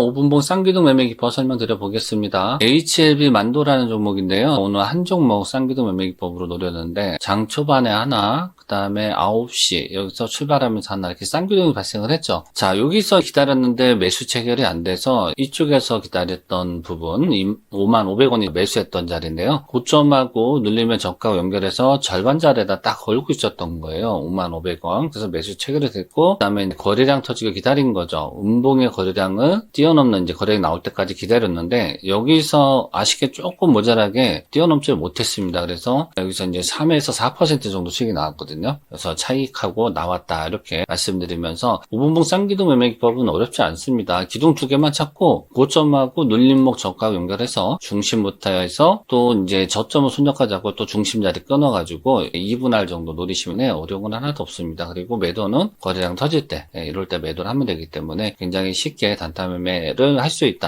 5분봉 쌍기둥 매매 기법 설명드려 보겠습니다. HLB 만도라는 종목인데요. 오늘 한 종목 쌍기둥 매매 기법으로 노렸는데 장 초반에 하나, 그 다음에 9시 여기서 출발하면서 하나 이렇게 쌍기둥이 발생을 했죠. 자 여기서 기다렸는데 매수 체결이 안 돼서 이쪽에서 기다렸던 부분 5만 500원이 매수했던 자리인데요. 고점하고 눌리면 저가와 연결해서 절반 자리에다 딱 걸고 있었던 거예요. 5만 500원. 그래서 매수 체결이 됐고 그 다음에 이제 거래량 터지고 기다린 거죠. 음봉의 거래량을 뛰어넘는 이제 거래량이 나올 때까지 기다렸는데 여기서 아쉽게 조금 모자라게 뛰어넘지 못했습니다. 그래서 여기서 이제 3에서 4% 정도 수익이 나왔거든요. 그래서 차익하고 나왔다 이렇게 말씀드리면서 5분봉 쌍기둥 매매 기법은 어렵지 않습니다. 기둥 두 개만 찾고 고점하고 눌림목 저가 연결해서 중심부터 해서 또 이제 저점을 손절까지 하고 또 중심 자리 끊어가지고 2분할 정도 노리시면. 어려운 건 하나도 없습니다. 그리고 매도는 거래량 터질 때 예, 이럴 때 매도를 하면 되기 때문에 굉장히 쉽게 단타 매매를 할 수 있다.